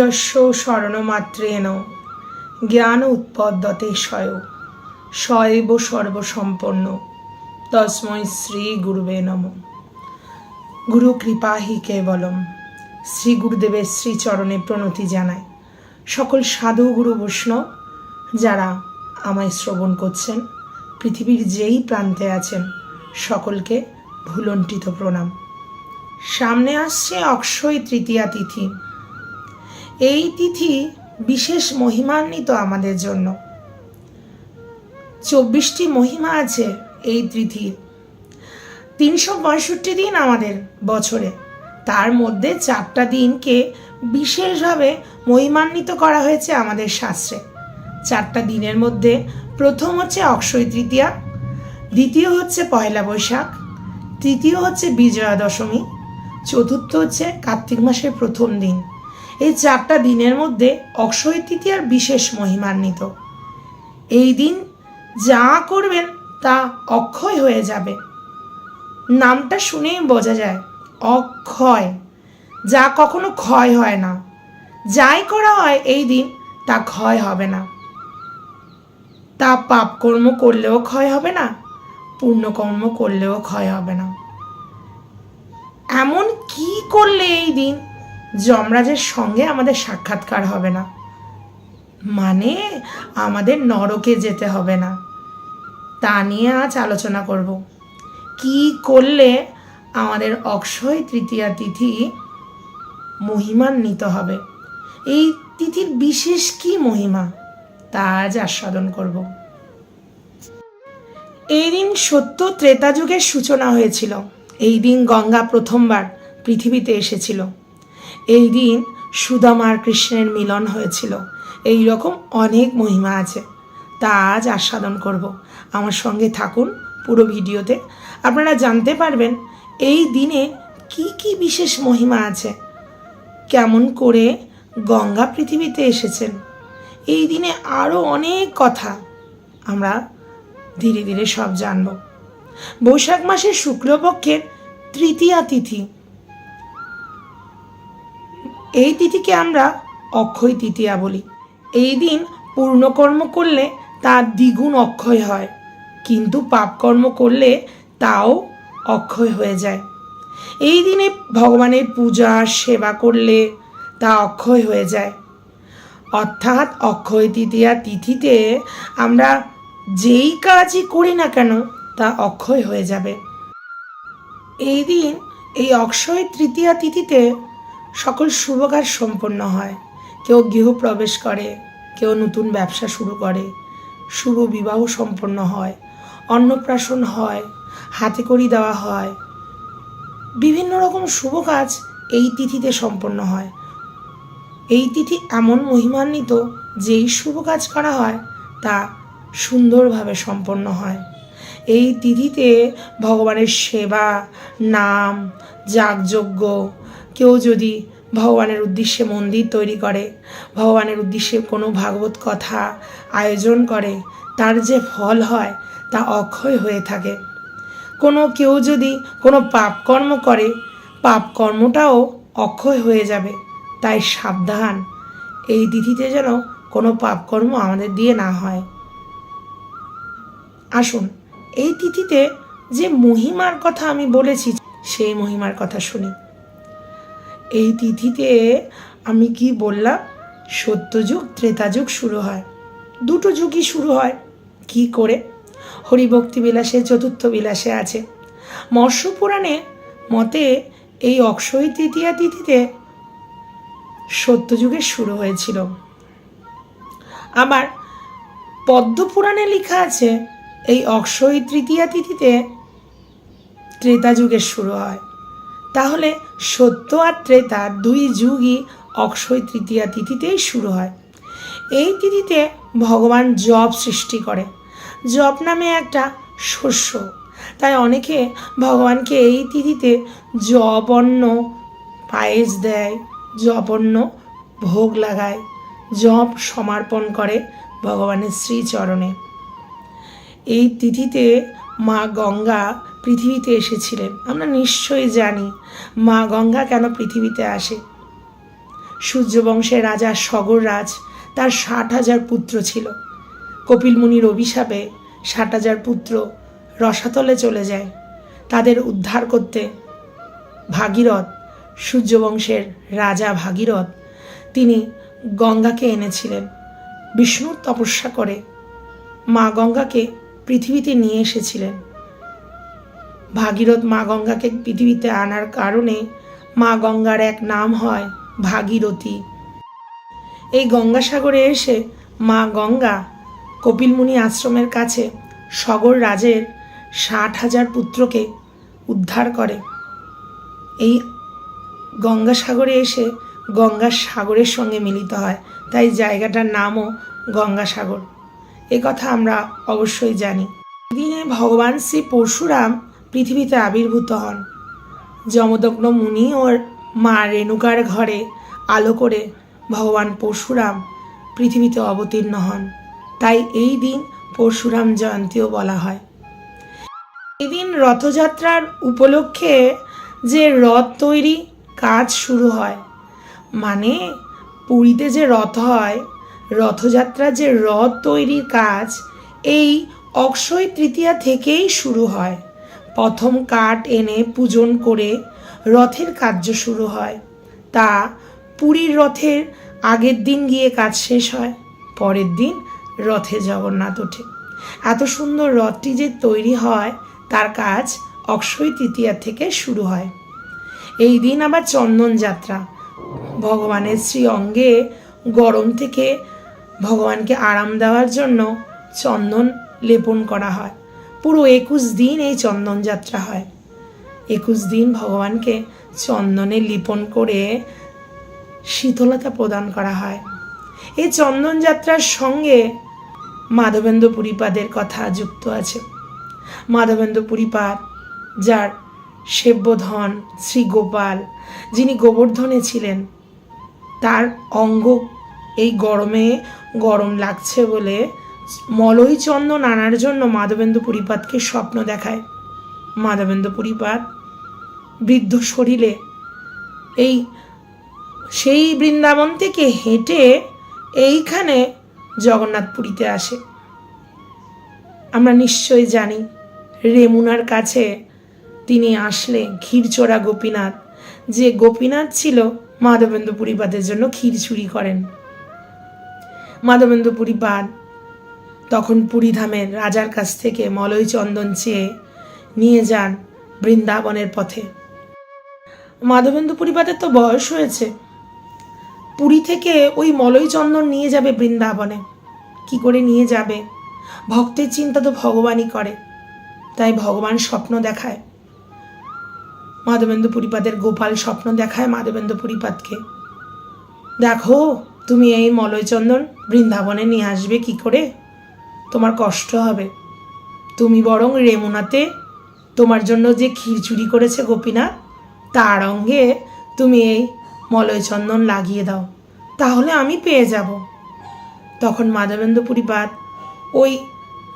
যস্য স্মরণমাত্রেণ জ্ঞান উৎপদ্যতে স্বয়। স্বয়ব সর্বসম্পন্ন। তস্মৈ শ্রী গুরুবে নম। গুরু কৃপা হি কেবলম। শ্রী গুরুদেবের শ্রীচরণে প্রণতি জানায় সকল সাধু গুরু বৈষ্ণব যারা আমায় শ্রবণ করছেন, পৃথিবীর যেই প্রান্তে আছেন, সকলকে ভুলণ্ঠিত প্রণাম। সামনে আসছে অক্ষয় তৃতীয়া তিথি। এই তিথি বিশেষ মহিমান্বিত আমাদের জন্য। চব্বিশটি মহিমা আছে এই তিথির। তিনশো পঁয়ষট্টি দিন আমাদের বছরে। তার মধ্যে চারটা দিনকে বিশেষভাবে মহিমান্বিত করা হয়েছে আমাদের শাস্ত্রে। চারটা দিনের মধ্যে প্রথম হচ্ছে অক্ষয় তৃতীয়া, দ্বিতীয় হচ্ছে পয়লা বৈশাখ, তৃতীয় হচ্ছে বিজয়া দশমী, চতুর্থ হচ্ছে কার্তিক মাসের প্রথম দিন। এই চারটা দিনের মধ্যে অক্ষয় তৃতীয়ার বিশেষ মহিমান্বিত। এই দিন যা করবেন তা অক্ষয় হয়ে যাবে। নামটা শুনেই বোঝা যায়, অক্ষয়। যা কখনো ক্ষয় হয় না। যাই করা হয় এই দিন তা ক্ষয় হবে না। তা পাপকর্ম করলেও ক্ষয় হবে না, পুণ্যকর্ম করলেও ক্ষয় হবে না। এমন কি করলে এই দিন যমরাজের সঙ্গে আমাদের সাক্ষাৎকার হবে না। মানে আমাদের নরকে যেতে হবে না। তা নিয়ে আজ আলোচনা করব। কি করলে আমাদের অক্ষয় তৃতীয়া তিথি মহিমান্বিত হবে? এই তিথির বিশেষ কি মহিমা? তা আজ আস্বাদন করব। এই দিন সত্য ত্রেতা যুগের সূচনা হয়েছিল। এই দিন গঙ্গা প্রথমবার পৃথিবীতে এসেছিল। এই দিন সুদামা আর কৃষ্ণের মিলন হয়েছিল। এই রকম অনেক মহিমা আছে। তা আজ আস্বাদন করব। আমার সঙ্গে থাকুন পুরো ভিডিওতে। আপনারা জানতে পারবেন এই দিনে কি কি বিশেষ মহিমা আছে। কেমন করে গঙ্গা পৃথিবীতে এসেছেন। এই দিনে আরও অনেক কথা আমরা ধীরে ধীরে সব জানব। বৈশাখ মাসের শুক্লপক্ষের তৃতীয়া তিথি এই তিথিকে আমরা অক্ষয় তৃতীয়া বলি। এই দিন পূর্ণকর্ম করলে তার দ্বিগুণ অক্ষয় হয়, কিন্তু পাপকর্ম করলে তাও অক্ষয় হয়ে যায়। এই দিনে ভগবানের পূজা, সেবা করলে তা অক্ষয় হয়ে যায়। অর্থাৎ অক্ষয় তৃতীয়া তিথিতে আমরা যেই কাজই করি না কেন, তা অক্ষয় হয়ে যাবে। এই দিন এই অক্ষয় তৃতীয়া তিথিতে সকল শুভ কাজ সম্পন্ন হয়। কেউ গৃহপ্রবেশ করে, কেউ নতুন ব্যবসা শুরু করে। শুভ বিবাহ সম্পন্ন হয়, অন্নপ্রাশন হয়, হাতে করি দেওয়া হয়। বিভিন্ন রকম শুভ কাজ এই তিথিতে সম্পন্ন হয়। এই তিথি এমন মহিমান্বিত যেই শুভ কাজ করা হয় তা সুন্দরভাবে সম্পন্ন হয়। এই তিথিতে ভগবানের সেবা, নাম, যাগযজ্ঞ কেউ যদি ভগবানের উদ্দেশ্যে মন্দির তৈরি করে, ভগবানের উদ্দেশ্যে কোনো ভাগবত কথা আয়োজন করে, তার যে ফল হয় তা অক্ষয় হয়ে থাকে। কোনো কেউ যদি কোনো পাপকর্ম করে পাপকর্মটাও অক্ষয় হয়ে যাবে। তাই সাবধান, এই তিথিতে যেন কোনো পাপকর্ম আমাদের দিয়ে না হয়। আসুন, এই তিথিতে যে মহিমার কথা আমি বলেছি, সেই মহিমার কথা শুনি। এই তিথিতে আমি কি বললাম? সত্যযুগ ত্রেতাযুগ শুরু হয়। দুটো যুগই শুরু হয়। কি করে? হরিভক্তি বিলাসে, চতুর্থ বিলাসে আছে। মৎস্য পুরাণে মতে এই অক্ষয় তৃতীয়া তিথিতে সত্যযুগের শুরু হয়েছিল। আবার পদ্মপুরাণে লেখা আছে, এই অক্ষয় তৃতীয়া তিথিতে ত্রেতা যুগের শুরু হয়। তাহলে সত্য আর ত্রেতা দুই যুগই অক্ষয় তৃতীয়া তিথিতেই শুরু হয়। এই তিথিতে ভগবান জব সৃষ্টি করে। জব নামে একটা শস্য। তাই অনেকে ভগবানকে এই তিথিতে জব অন্ন, পায়েস দেয় জব অন্ন, ভোগ লাগায় জব সমর্পণ করে ভগবানের শ্রীচরণে। এই তিথিতে মা গঙ্গা পৃথিবীতে এসেছিলেন আমরা নিশ্চয়ই জানি মা গঙ্গা কেন পৃথিবীতে আসে। সূর্যবংশের রাজা সগররাজ তার ষাট হাজার পুত্র ছিল। কপিল মুনির অভিশাপে ষাট হাজার পুত্র রসাতলে চলে যায়। তাদের উদ্ধার করতে ভাগীরথ, সূর্যবংশের রাজা ভাগীরথ, তিনি গঙ্গাকে এনেছিলেন। বিষ্ণুর তপস্যা করে মা গঙ্গাকে পৃথিবীতে নিয়ে এসেছিলেন। ভাগীরথ মা গঙ্গাকে পৃথিবীতে আনার কারণে মা গঙ্গার এক নাম হয় ভাগীরথী। এই গঙ্গাসাগরে এসে মা গঙ্গা কপিলমুনি আশ্রমের কাছে সগর রাজের ষাট হাজার পুত্রকে উদ্ধার করে। এই গঙ্গাসাগরে এসে গঙ্গার সাগরের সঙ্গে মিলিত হয়, তাই জায়গাটার নামও গঙ্গাসাগর। এ কথা আমরা অবশ্যই জানি। দিনে ভগবান শ্রী পরশুরাম পৃথিবীতে আবির্ভূত হন। যমদগ্ন মুনি ওর মা রেণুকার ঘরে আলো করে ভগবান পরশুরাম পৃথিবীতে অবতীর্ণ হন। তাই এই দিন পরশুরাম জয়ন্তীও বলা হয়। এই দিন রথযাত্রার উপলক্ষে যে রথ তৈরি কাজ শুরু হয় মানে পুরীতে যে রথ হয় রথযাত্রার যে রথ তৈরির কাজ, এই অক্ষয় তৃতীয়া থেকেই শুরু হয়। প্রথম কাঠ এনে পূজন করে রথের কার্য শুরু হয়। তা পুরীর রথের আগের দিন গিয়ে কাজ শেষ হয়, পরের দিন রথে জগন্নাথ ওঠে। এত সুন্দর রথটি যে তৈরি হয়, তার কাজ অক্ষয় তৃতীয়া থেকে শুরু হয়। এই দিন আবার চন্দন যাত্রা। ভগবানের শ্রী অঙ্গে গরম থেকে ভগবানকে আরাম দেওয়ার জন্য চন্দন লেপন করা হয়। পুরো একুশ দিন এই চন্দন যাত্রা হয়। একুশ দিন ভগবানকে চন্দনে লিপন করে শীতলতা প্রদান করা হয়। এই চন্দন যাত্রার সঙ্গে মাধবেন্দ্র পুরীপাদের কথা যুক্ত আছে। মাধবেন্দ্র পুরীপাদ, যার সেব্যধন শ্রী গোপাল, যিনি গোবর্ধনে ছিলেন, তার অঙ্গ এই গরমে গরম লাগছে বলে মলয় চন্দন আনার জন্য মাধবেন্দ্র পুরীপাদকে স্বপ্ন দেখায়। মাধবেন্দ্র পুরীপাদ বৃদ্ধ শরীরে এই, সেই বৃন্দাবন থেকে হেঁটে এইখানে জগন্নাথপুরীতে আসে। আমরা নিশ্চয়ই জানি, রেমুনার কাছে তিনি আসলে ক্ষীরচোরা গোপীনাথ। যে গোপীনাথ ছিল মাধবেন্দ্র পুরীপাদের জন্য ক্ষীর চুরি করেন। মাধবেন্দ্র পুরীপাদ তখন পুরীধামের রাজার কাছ থেকে মলয় চন্দন চেয়ে নিয়ে যান বৃন্দাবনের পথে। মাধবেন্দু পুরীপাদের তো বয়স হয়েছে। পুরী থেকে ওই মলয় চন্দন নিয়ে যাবে বৃন্দাবনে। কি করে নিয়ে যাবে? ভক্তের চিন্তা তো ভগবানই করে। তাই ভগবান স্বপ্ন দেখায়। মাধবেন্দ্র পুরীপাদের গোপাল স্বপ্ন দেখায় মাধবেন্দ্র পুরীপাদকে দেখো, তুমি এই মলয়চন্দন বৃন্দাবনে নিয়ে আসবে কি করে? তোমার কষ্ট হবে। তুমি বরং রেমুনাতে তোমার জন্য যে চুরি করেছে গোপীনাথ, তার অঙ্গে তুমি এই মলয়চন্দন লাগিয়ে দাও, তাহলে আমি পেয়ে যাব। তখন মাধবেন্দ্র পুরীপাদ ওই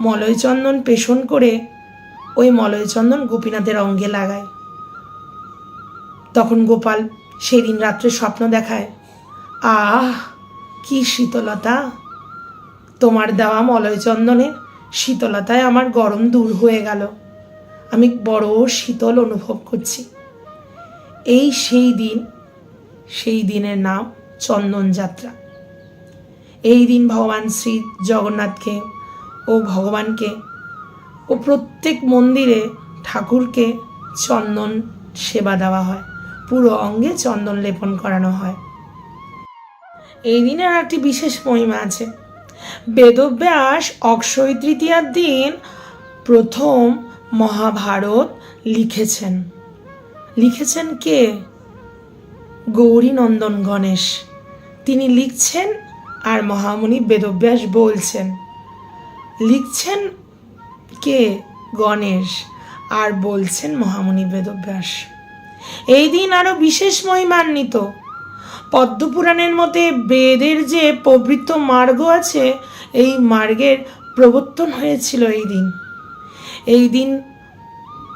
মলয়চন্দন পেষণ করে ওই মলয়চন্দন গোপীনাথের অঙ্গে লাগায়। তখন গোপাল সেদিন রাত্রে স্বপ্ন দেখায়, আহ, কি শীতলতা! তোমার দেওয়া মলয়চন্দনের শীতলতায় আমার গরম দূর হয়ে গেল। আমি বড় শীতল অনুভব করছি। এই সেই দিন, সেই দিনের নাম চন্দন যাত্রা। এই দিন ভগবান শ্রী জগন্নাথকে ও ভগবানকে ও প্রত্যেক মন্দিরে ঠাকুরকে চন্দন সেবা দেওয়া হয়। পুরো অঙ্গে চন্দন লেপন করানো হয়। এই দিনের একটি বিশেষ মহিমা আছে। বেদব্যাস অক্ষয় তৃতীয়ার দিন প্রথম মহাভারত লিখেছেন। লিখেছেন কে? গৌরীনন্দন গণেশ। তিনি লিখছেন আর মহামুনি বেদব্যাস বলছেন। লিখছেন কে? গণেশ। আর বলছেন মহামুনি বেদব্যাস। এই দিন আরও বিশেষ মহিমান্বিত। পদ্মপুরাণের মতে বেদের যে প্রবৃত্ত মার্গ আছে, এই মার্গের প্রবর্তন হয়েছিল এই দিন। এই দিন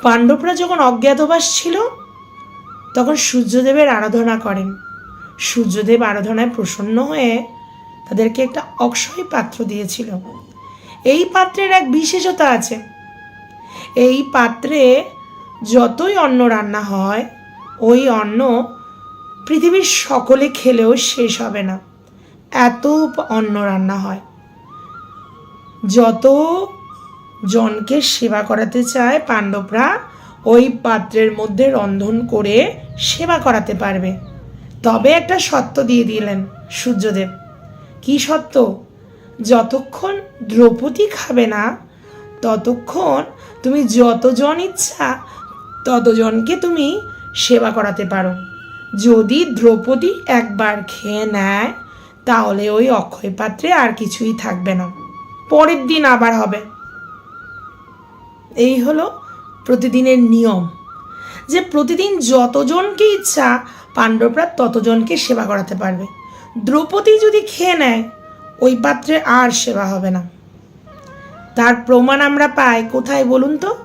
পাণ্ডবরা যখন অজ্ঞাতবাস ছিল, তখন সূর্যদেবের আরাধনা করেন। সূর্যদেব আরাধনায় প্রসন্ন হয়ে তাদেরকে একটা অক্ষয় পাত্র দিয়েছিল। এই পাত্রের এক বিশেষতা আছে। এই পাত্রে যতই অন্ন রান্না হয়, ওই অন্ন পৃথিবীর সকলে খেলেও শেষ হবে না। এত অন্ন রান্না হয়। যত জনকে সেবা করাতে চায় পাণ্ডবরা, ওই পাত্রের মধ্যে রন্ধন করে সেবা করাতে পারবে। তবে একটা সত্য দিয়ে দিলেন সূর্যদেব। কি সত্য? যতক্ষণ দ্রৌপদী খাবে না, ততক্ষণ তুমি যতজন ইচ্ছা, ততজনকে তুমি সেবা করাতে পারো। যদি দ্রৌপদী একবার খেয়ে নেয়, তাহলে ওই অক্ষয় পাত্রে আর কিছুই থাকবে না। পরের দিন আবার হবে। এই হলো প্রতিদিনের নিয়ম। যে প্রতিদিন যতজনকে ইচ্ছা পাণ্ডবরা ততজনকে সেবা করাতে পারবে। দ্রৌপদী যদি খেয়ে নেয়, ওই পাত্রে আর সেবা হবে না। তার প্রমাণ আমরা পাই কোথায় বলুন তো?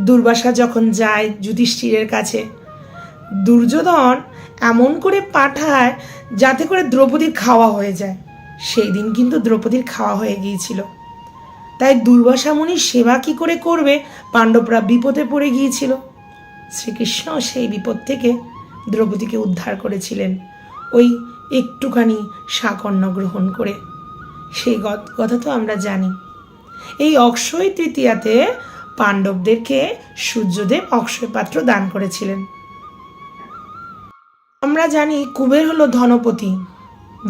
দুর্বাসা যখন যায় যুধিষ্ঠিরের কাছে। দুর্যোধন এমন করে পাঠায় যাতে করে দ্রৌপদীর খাওয়া হয়ে যায়। সেই দিন কিন্তু দ্রৌপদীর খাওয়া হয়ে গিয়েছিল। তাই দুর্বাসা মুনির সেবা কি করে করবে পাণ্ডবরা বিপদে পড়ে গিয়েছিল। শ্রীকৃষ্ণ সেই বিপদ থেকে দ্রৌপদীকে উদ্ধার করেছিলেন ওই একটুখানি শাকন্য গ্রহণ করে। সেই কথা তো আমরা জানি। এই অক্ষয় তৃতীয়াতে পাণ্ডবদেরকে সূর্যদেব অক্ষয় পাত্র দান করেছিলেন। আমরা জানি কুবের হলো ধনপতি।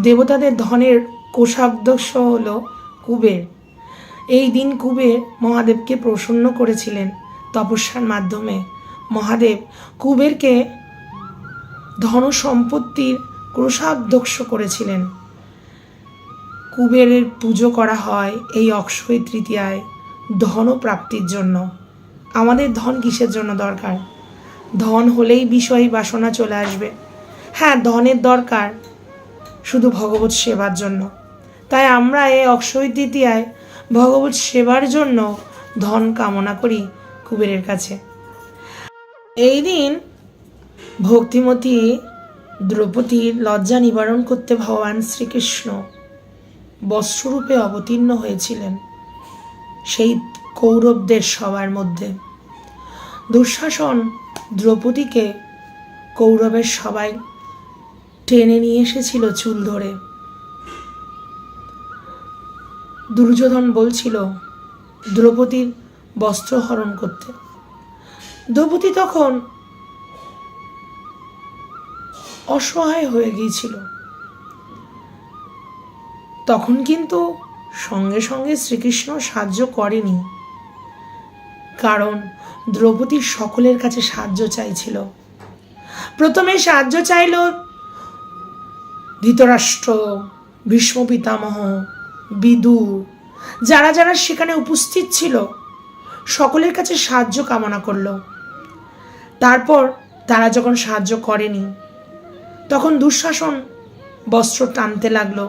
দেবতাদের ধনের কোষাধ্যক্ষ হলো কুবের। এই দিন কুবের মহাদেবকে প্রসন্ন করেছিলেন তপস্যার মাধ্যমে। মহাদেব কুবেরকে ধন সম্পত্তির কোষাধ্যক্ষ করেছিলেন। কুবেরের পুজো করা হয় এই অক্ষয় তৃতীয়ায় ধন প্রাপ্তির জন্য। আমাদের ধন কিসের জন্য দরকার? ধন হলেই বিষয় বাসনা চলে আসবে। হ্যাঁ ধনের দরকার। শুধু ভগবত সেবার জন্য। তাই আমরা এই অক্ষয় তৃতীয়ায় ভগবত সেবার জন্য ধন কামনা করি কুবেরের কাছে। এই দিন ভক্তিমতী দ্রৌপদীর লজ্জা নিবারণ করতে ভগবান শ্রীকৃষ্ণ বস্ত্ররূপে অবতীর্ণ হয়েছিলেন সেই কৌরবদের সবার মধ্যে। দুঃশাসন দ্রৌপদীকে কৌরবের সবাই টেনে নিয়ে এসেছিল চুল ধরে। দুর্যোধন বলছিল, দ্রৌপদীর বস্ত্র হরণ করতে। দ্রৌপদী তখন অসহায় হয়ে গিয়েছিল। তখন কিন্তু সঙ্গে সঙ্গে শ্রীকৃষ্ণ সাহায্য করেনি, কারণ দ্রৌপদী সকলের কাছে সাহায্য চাইছিল। প্রথমে সাহায্য চাইল ধৃতরাষ্ট্র, ভীষ্ম পিতামহ বিদু যারা যারা সেখানে উপস্থিত ছিল, সকলের কাছে সাহায্য কামনা করল। তারপর তারা যখন সাহায্য করেনি, তখন দুঃশাসন বস্ত্র টানতে লাগল।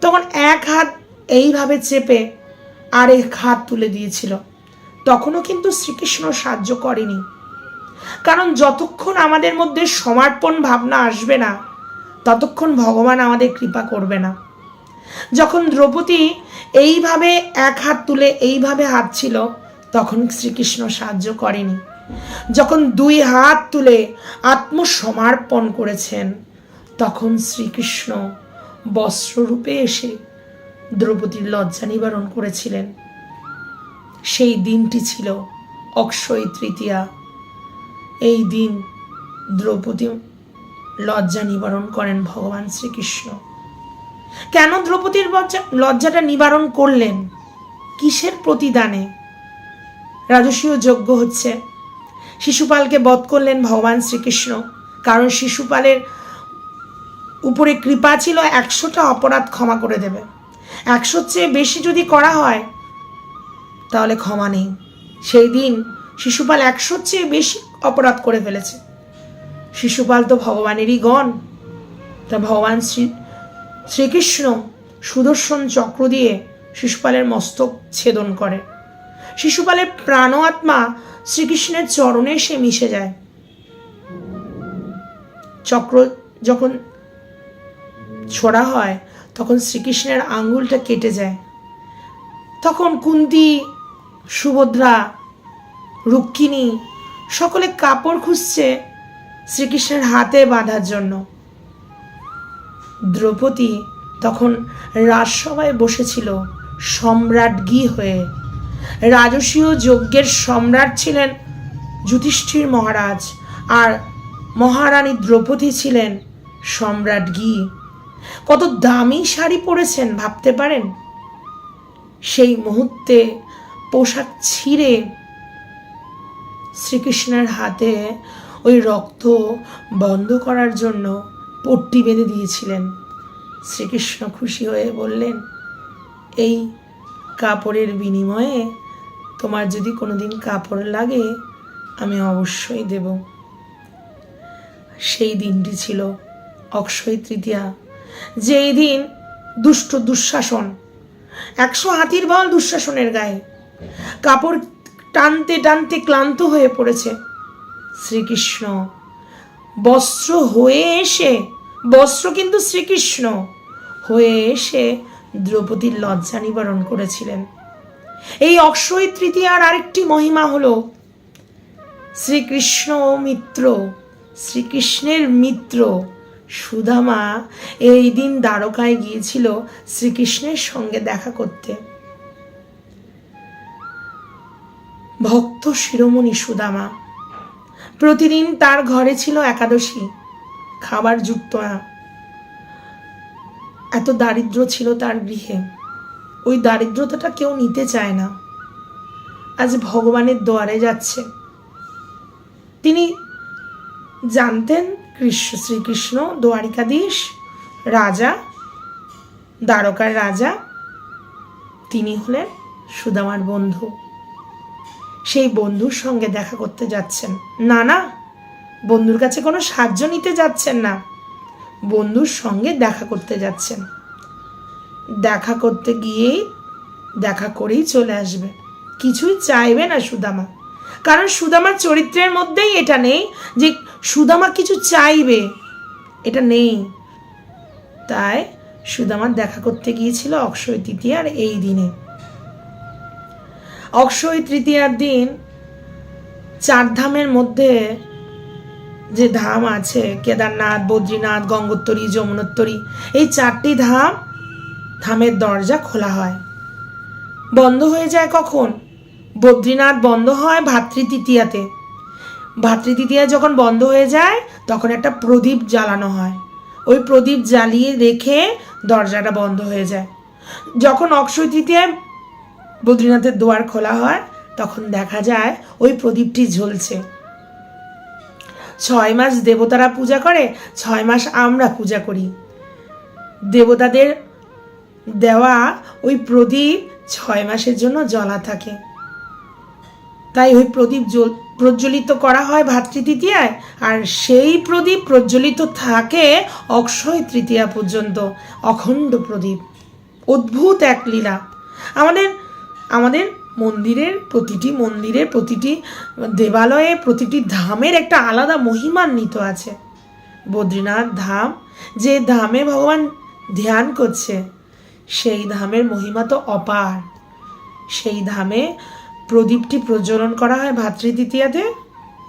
তখন এক হাত এইভাবে চেপে আর এক হাত তুলে দিয়েছিল। তখনও কিন্তু শ্রীকৃষ্ণ সাহায্য করেনি। কারণ যতক্ষণ আমাদের মধ্যে সমর্পণ ভাবনা আসবে না ততক্ষণ ভগবান আমাদের কৃপা করবে না। যখন দ্রৌপদী এইভাবে এক হাত তুলে এইভাবে হাত ছিল, তখন শ্রীকৃষ্ণ সাহায্য করেনি। যখন দুই হাত তুলে আত্মসমর্পণ করেছেন, তখন শ্রীকৃষ্ণ বস্ত্ররূপে এসে দ্রৌপদীর লজ্জা নিবারণ করেছিলেন। সেই দিনটি ছিল অক্ষয় তৃতীয়া। এই দিন দ্রৌপদী লজ্জা নিবারণ করেন ভগবান শ্রীকৃষ্ণ। কেন দ্রৌপদীর লজ্জাটা নিবারণ করলেন? কিসের প্রতিদানে? রাজসীয় যজ্ঞ হচ্ছে। শিশুপালকে বধ করলেন ভগবান শ্রীকৃষ্ণ। কারণ শিশুপালের উপরে কৃপা ছিল, একশোটা অপরাধ ক্ষমা করে দেবে। একশোর চেয়ে বেশি যদি করা হয়, তাহলে ক্ষমা নেই। সেই দিন শিশুপাল একশোর চেয়ে বেশি অপরাধ করে ফেলেছে। শিশুপাল তো ভগবানেরই গণ। তা ভগবান শ্রী, শ্রীকৃষ্ণ সুদর্শন চক্র দিয়ে শিশুপালের মস্তক ছেদন করে। শিশুপালের প্রাণ আত্মা শ্রীকৃষ্ণের চরণে সে মিশে যায়। চক্র যখন ছোড়া হয়, তখন শ্রীকৃষ্ণের আঙ্গুলটা কেটে যায়। তখন কুন্তি, সুভদ্রা, রুক্মিণী সকলে কাপড় খুঁজছে শ্রীকৃষ্ণের হাতে বাঁধার জন্য। দ্রৌপদী তখন রাজসভায় বসেছিল সম্রাটগী হয়ে। রাজসীয় যজ্ঞের সম্রাট ছিলেন যুধিষ্ঠির মহারাজ আর মহারানী দ্রৌপদী ছিলেন সম্রাটগী কত দামি শাড়ি পরেছেন ভাবতে পারেন? সেই মুহূর্তে পোশাক ছিঁড়ে শ্রীকৃষ্ণের হাতে ওই রক্ত বন্ধ করার জন্য পট্টি বেঁধে দিয়েছিলেন। শ্রীকৃষ্ণ খুশি হয়ে বললেন, এই কাপড়ের বিনিময়ে তোমার যদি কোনোদিন কাপড় লাগে, আমি অবশ্যই দেব। সেই দিনটি ছিল অক্ষয় তৃতীয়া। যেই দিন দুষ্ট দুঃশাসন, একশো হাতির বল দুঃশাসনের গায়ে, কাপড় টানতে টানতে ক্লান্ত হয়ে পড়েছে। শ্রীকৃষ্ণ। বস্ত্র হয়ে এসে, বস্ত্র কিন্তু শ্রীকৃষ্ণ। হয়ে এসে দ্রৌপদীর লজ্জা নিবারণ করেছিলেন। এই অক্ষয় তৃতীয়ার আরেকটি মহিমা হল, শ্রীকৃষ্ণ মিত্র, শ্রীকৃষ্ণের মিত্র। সুদামা এই দিন দ্বারকায় গিয়েছিল শ্রীকৃষ্ণের সঙ্গে দেখা করতে। ভক্ত শিরোমণি সুদামা প্রতিদিন তার ঘরে ছিল একাদশী। খাবার যুক্ত না। এত দারিদ্র ছিল তার গৃহে। ওই দারিদ্রতাটা কেউ নিতে চায় না। আজ ভগবানের দোয়ারে যাচ্ছে। তিনি জানতেন কৃষ্ণ, শ্রীকৃষ্ণ, দ্বারিকাধীশ, রাজা, দ্বারকার রাজা, তিনি হলেন সুদামার বন্ধু। সেই বন্ধুর সঙ্গে দেখা করতে যাচ্ছেন। না না, বন্ধুর কাছে কোনো সাহায্য নিতে যাচ্ছেন না। বন্ধুর সঙ্গে দেখা করতে যাচ্ছেন। দেখা করতে গিয়েই দেখা করেই চলে আসবে। কিছুই চাইবে না সুদামা। কারণ সুদামার চরিত্রের মধ্যেই এটা নেই যে সুদামা কিছু চাইবে। এটা নেই। তাই সুদামার দেখা করতে গিয়েছিল অক্ষয় তৃতীয়ার এই দিনে। অক্ষয় তৃতীয়ার দিন চার ধামের মধ্যে যে ধাম আছে, কেদারনাথ, বদ্রীনাথ, গঙ্গোত্তরী, যমুনোত্তরী, এই চারটি ধাম ধামের দরজা খোলা হয়। বন্ধ হয়ে যায় কখন? বদ্রীনাথ বন্ধ হয় ভাতৃতৃতীয়াতে ভাতৃতৃতীয়া যখন বন্ধ হয়ে যায়, তখন একটা প্রদীপ জ্বালানো হয়। ওই প্রদীপ জ্বালিয়ে রেখে দরজাটা বন্ধ হয়ে যায়। যখন অক্ষয় তৃতীয়ায় বদ্রীনাথের দুয়ার খোলা হয় তখন দেখা যায় ওই প্রদীপটি ঝলছে ছয় মাস দেবতারা পূজা করে, ছয় মাস আমরা পূজা করি। দেবতাদের দেওয়া ওই প্রদীপ ছয় মাসের জন্য জ্বলা থাকে। তাই ওই প্রদীপ জ্বল- প্রজ্বলিত করা হয় ভাতৃতৃতীয়ায়, আর সেই প্রদীপ প্রজ্বলিত থাকে অক্ষয় তৃতীয়া পর্যন্ত, অখণ্ড প্রদীপ। অদ্ভুত এক লীলা। আমাদের আমাদের মন্দিরের প্রতিটি মন্দিরের প্রতিটি দেবালয়ে, প্রতিটি ধামের একটা আলাদা মহিমান্বিত আছে। বদ্রীনাথ ধাম, যে ধামে ভগবান ধ্যান করছে, সেই ধামের মহিমা তো অপার। সেই ধামে প্রদীপটি প্রজ্বলন করা হয় ভাতৃদ্বিতীয়াতে।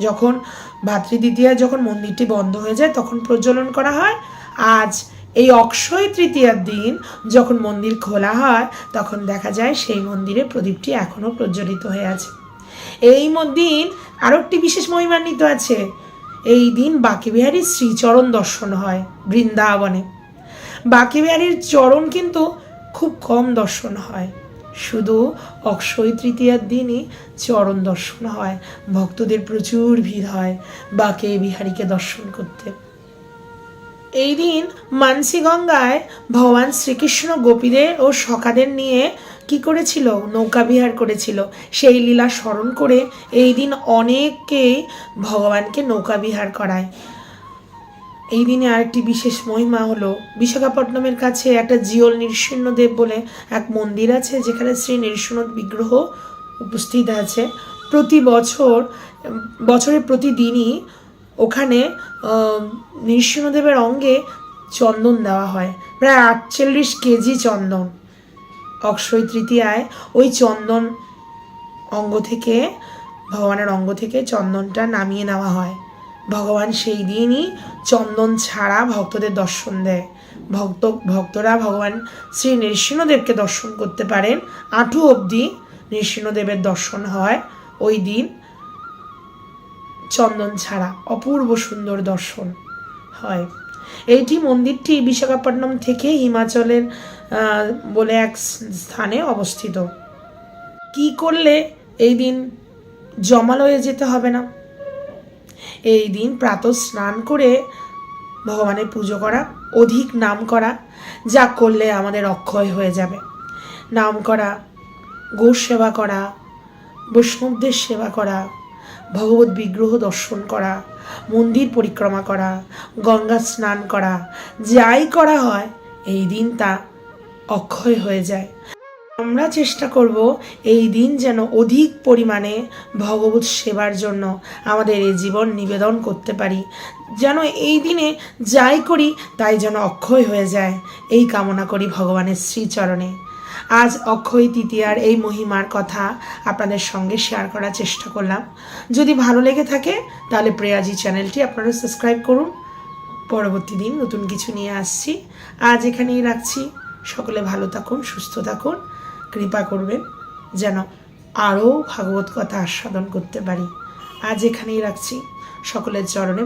যখন ভাতৃদ্বিতীয়া যখন মন্দিরটি বন্ধ হয়ে যায়, তখন প্রজ্বলন করা হয়। আজ এই অক্ষয় তৃতীয়ার দিন যখন মন্দির খোলা হয়, তখন দেখা যায় সেই মন্দিরে প্রদীপটি এখনও প্রজ্বলিত হয়ে আছে। এই দিন আরও একটি বিশেষ মহিমান্বিত আছে। এই দিন বাঁকিবিহারীর শ্রীচরণ দর্শন হয় বৃন্দাবনে। বাঁকিবিহারীর চরণ কিন্তু খুব কম দর্শন হয়। শুধু অক্ষয় তৃতীয়ার দিনই চরণ দর্শন হয়। ভক্তদের প্রচুর ভিড় হয় বাঁকে বিহারীকে দর্শন করতে। এই দিন মানসী গঙ্গায় ভগবান শ্রীকৃষ্ণ গোপীদের ও সখাদের নিয়ে কি করেছিল? নৌকা বিহার করেছিল। সেই লীলা স্মরণ করে এই দিন অনেকেই ভগবানকে নৌকা বিহার করায়। এই দিনে আরেকটি বিশেষ মহিমা হলো, বিশাখাপট্টনমের কাছে একটা জিওল নৃসিংহদেব বলে এক মন্দির আছে, যেখানে শ্রী নৃসিংহ বিগ্রহ উপস্থিত আছে। প্রতি বছর, বছরের প্রতিদিনই ওখানে নৃসিংহদেবের অঙ্গে চন্দন দেওয়া হয়। প্রায় আটচল্লিশ কেজি চন্দন। অক্ষয় তৃতীয়ায় ওই চন্দন অঙ্গ থেকে, ভগবানের অঙ্গ থেকে চন্দনটা নামিয়ে নেওয়া হয়। ভগবান সেই দিনই চন্দন ছাড়া ভক্তদের দর্শন দেয়। ভক্ত, ভক্তরা ভগবান শ্রী নৃসিংহদেবকে দর্শন করতে পারেন। আঁঠু অবধি নৃসিংহদেবের দর্শন হয় ওই দিন। চন্দন ছাড়া অপূর্ব সুন্দর দর্শন হয়। এইটি মন্দিরটি বিশাখাপট্টনম থেকে হিমাচলের বলে এক স্থানে অবস্থিত। কি করলে এই দিন জমালয়ে যেতে হবে না? এই দিন প্রাতঃ স্নান করে ভগবানের পুজো করা, অধিক নাম করা, যা করলে আমাদের অক্ষয় হয়ে যাবে। নাম করা, গো সেবা করা, বৈষ্ণবদের সেবা করা ভগবত বিগ্রহ দর্শন করা, মন্দির পরিক্রমা করা, গঙ্গা স্নান করা, যাই করা হয়, এই দিন তা অক্ষয় হয়ে যায়। আমরা চেষ্টা করব এই দিন যেন অধিক পরিমাণে ভগবত সেবার জন্য আমাদের এই জীবন নিবেদন করতে পারি। যেন এই দিনে যাই করি, তাই যেন অক্ষয় হয়ে যায়। এই কামনা করি ভগবানের শ্রীচরণে। আজ অক্ষয় তৃতীয়ার এই মহিমার কথা আপনাদের সঙ্গে শেয়ার করার চেষ্টা করলাম। যদি ভালো লেগে থাকে, তাহলে প্রেয়াজি চ্যানেলটি আপনারা সাবস্ক্রাইব করুন। পরবর্তী দিন নতুন কিছু নিয়ে আসছি। আজ এখানেই রাখছি। সকলে ভালো থাকুন, সুস্থ থাকুন। কৃপা করবেন যেন আরও ভাগবত কথা আস্বাদন করতে পারি। আজ এখানেই রাখছি। সকলের চরণে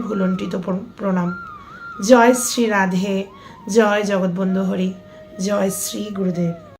প্র- প্রণাম। জয় শ্রী রাধে, জয় জগৎবন্ধু হরি, জয় শ্রী গুরুদেব।